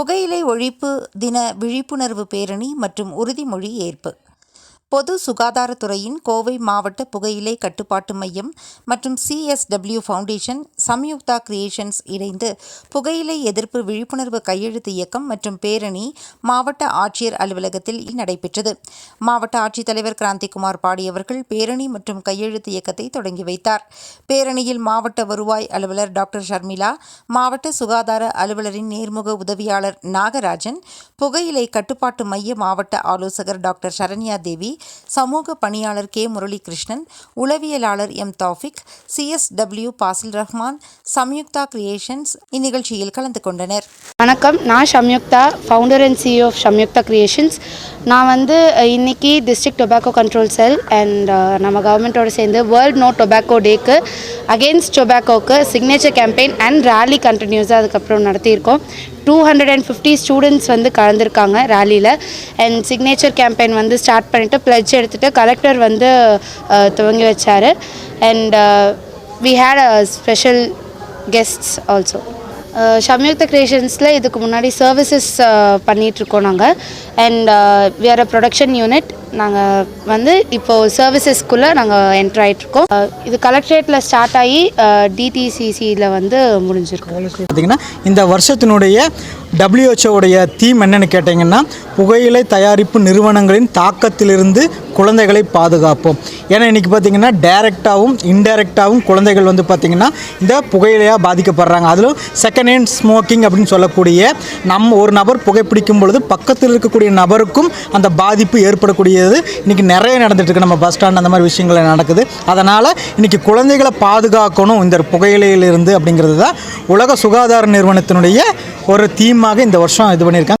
புகையிலை ஒழிப்பு தின விழிப்புணர்வு பேரணி மற்றும் உறுதிமொழி ஏற்பு. பொது சுகாதாரத்துறையின் கோவை மாவட்ட புகையிலை கட்டுப்பாட்டு மையம் மற்றும் சிஎஸ்டபிள்யூ ஃபவுண்டேஷன் சம்யுக்தா கிரியேஷன்ஸ் இணைந்து புகையிலை எதிர்ப்பு விழிப்புணர்வு கையெழுத்து இயக்கம் மற்றும் பேரணி மாவட்ட ஆட்சியர் அலுவலகத்தில் நடைபெற்றது. மாவட்ட ஆட்சித்தலைவர் கிராந்திகுமார் பாடியவர்கள் பேரணி மற்றும் கையெழுத்து இயக்கத்தை தொடங்கி வைத்தார். பேரணியில் மாவட்ட வருவாய் அலுவலர் டாக்டர் ஷர்மிளா மாவட்ட சுகாதார அலுவலரின் நேர்முக உதவியாளர் நாகராஜன் புகையிலை கட்டுப்பாட்டு மைய மாவட்ட ஆலோசகர் டாக்டர் சரண்யா தேவி சமூக பணியாளர் K. Muralikrishnan உளவியலாளர் M. Taufiq CSW Basil Rahman Samyuktha creations இந்நிகழ்ச்சியில் கலந்து கொண்டனர். வணக்கம். நான் Samyuktha founder and CEO of Samyuktha creations. நான் வந்து இன்னைக்கு district tobacco control cell and நம்ம கவர்மெண்ட்டோட சேர்ந்து வேர்ல்ட் நோ டொபாக்கோ டேக்கு அகேன்ஸ்ட் டொபாக்கோக்கு சிக்னேச்சர் கேம்பெயின் அண்ட் ரேலி கண்டினியூஸாக அதுக்கப்புறம் நடத்தியிருக்கோம். Two hundred and fifty students வந்து கலந்துருக்காங்க ரேலியில் அண்ட் சிக்னேச்சர் கேம்பெயின் வந்து ஸ்டார்ட் பண்ணிவிட்டு பிளட்ஜ் எடுத்துகிட்டு கலெக்டர் வந்து துவங்கி வச்சார். And we had a special guests also Samyuktha கிரியேஷன்ஸில் இதுக்கு முன்னாடி சர்வீசஸ் பண்ணிகிட்ருக்கோம் நாங்கள் and we are a production unit நாங்கள் வந்து இப்போது சர்வீசஸ்க்குள்ளே நாங்கள் என்ட்ரு ஆகிட்ருக்கோம் இது கலெக்ட்ரேட்டில் ஸ்டார்ட் ஆகி டிடிசிசியில் வந்து முடிஞ்சிருக்கோம் பார்த்தீங்கன்னா இந்த வருஷத்தினுடைய டபிள்யூஹெச்ஓடைய தீம் என்னென்னு கேட்டிங்கன்னா புகையிலை தயாரிப்பு நிறுவனங்களின் தாக்கத்திலிருந்து குழந்தைகளை பாதுகாப்போம். ஏன்னா இன்றைக்கி பார்த்தீங்கன்னா டைரெக்டாகவும் இன்டைரக்டாகவும் குழந்தைகள் வந்து பார்த்திங்கன்னா இந்த புகையிலையாக பாதிக்கப்படுறாங்க. அதிலும் செகண்ட் ஹேண்ட் ஸ்மோக்கிங் அப்படின்னு சொல்லக்கூடிய நம்ம ஒரு நபர் புகைப்பிடிக்கும் பொழுது பக்கத்தில் இருக்கக்கூடிய நபருக்கும் அந்த பாதிப்பு ஏற்படக்கூடிய ஏற்படக்கூடியது இன்றைக்கி நிறைய நடந்துட்டு நம்ம பஸ் ஸ்டாண்ட் அந்த மாதிரி விஷயங்கள் நடக்குது. அதனால் இன்றைக்கி குழந்தைகளை பாதுகாக்கணும். இந்த புகையிலையிலிருந்து அப்படிங்கிறது தான் உலக சுகாதார நிறுவனத்தினுடைய ஒரு தீமாக இந்த வருஷம் இது பண்ணியிருக்காங்க.